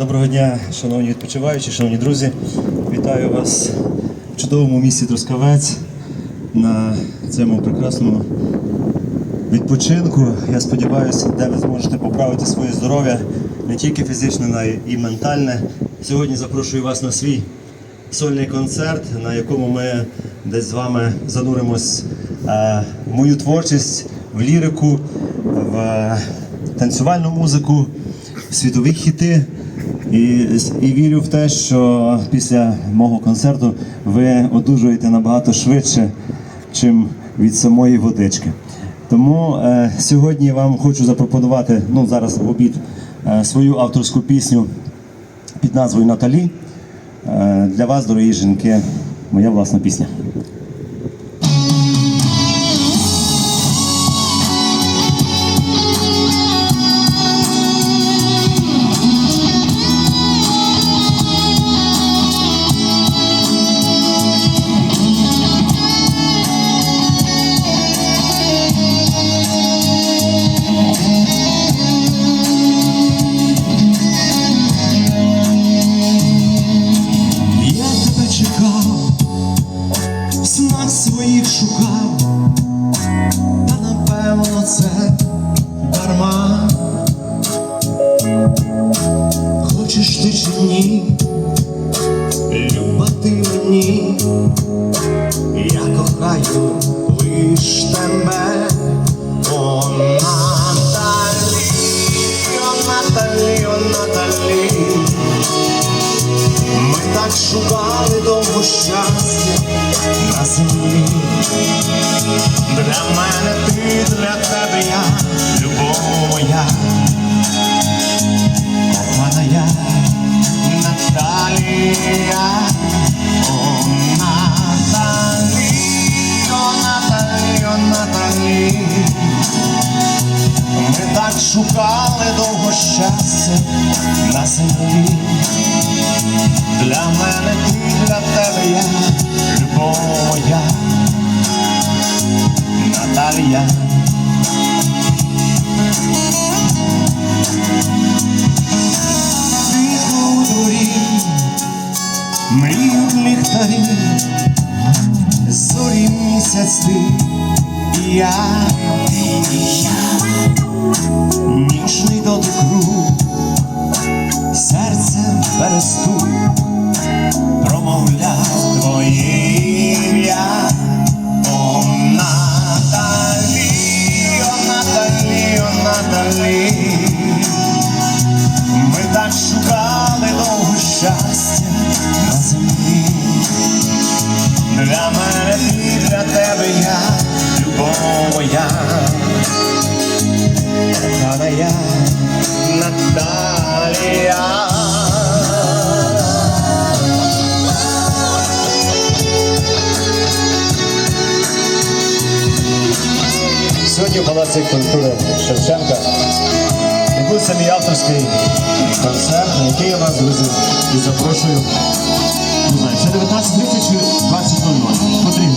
Доброго дня, шановні відпочиваючі, шановні друзі. Вітаю вас в чудовому місті Трускавець на цьому прекрасному відпочинку. Я сподіваюся, де ви зможете поправити своє здоров'я не тільки фізичне, але і ментальне. Сьогодні запрошую вас на свій сольний концерт, на якому ми десь з вами зануримось е, в мою творчість, в лірику, в танцювальну музику, в світові хіти. І, і вірю в те, що після мого концерту ви одужуєте набагато швидше, чим від самої водички. Тому е, сьогодні вам хочу запропонувати ну, зараз в обід е, свою авторську пісню під назвою Наталі. Е, для вас, дорогі жінки, моя власна пісня. Хочеш ні, люба ти мені, я кохаю лиш тебе, о Наталі, о Наталі, о Наталі. Ми так шукали довго щастя на землі. Для мене ти, для тебе я, любов моя, Наталі. Ми так шукали довго щастя на землі. Для мене ти, для тебе ніжний круг, серцем серце перестуй промовляв Сьогодні в Палаці культури Шевченка відбудеться мій авторський концерт, на який я вас, друзі, і запрошую. Не знаю, це 19.30 чи 20.00? Потрібно.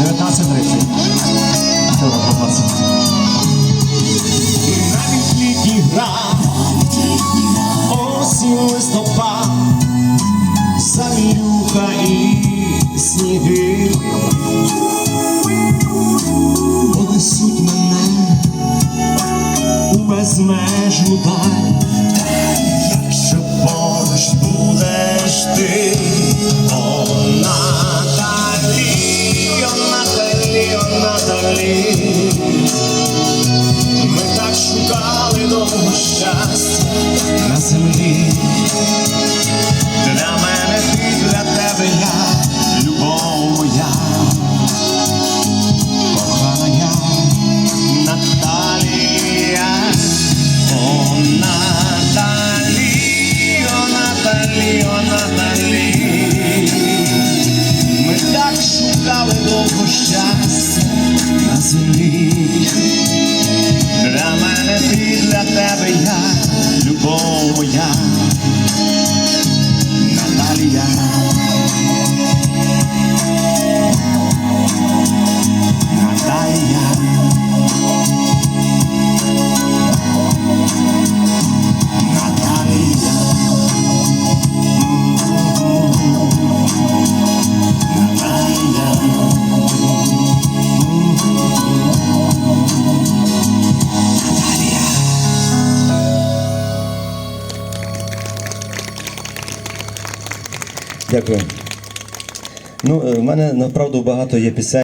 19.30. Добре, будь ласка. Навіть літній град, осінь листопад, завірюха і у дай, якщо поруч будеш ти, о Наталі, о Наталі, о Наталі. Ми так шукали довго щастя на землі. Моя, Дякую. Ну, е, в мене направду багато є пісень.